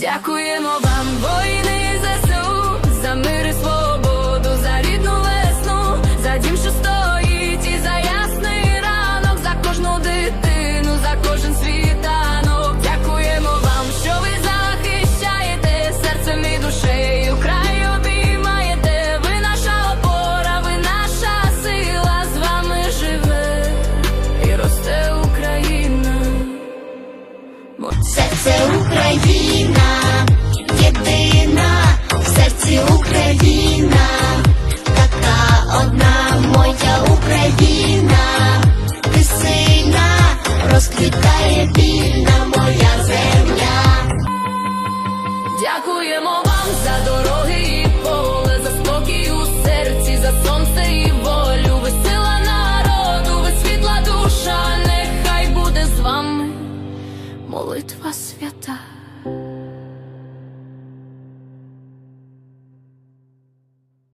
Дякуємо вам, Серце Україна, єдина, в серці Україна, така одна моя Україна, ти сильна, розквітає вільна моя земля. Дякуємо вам за дороги молитва свята.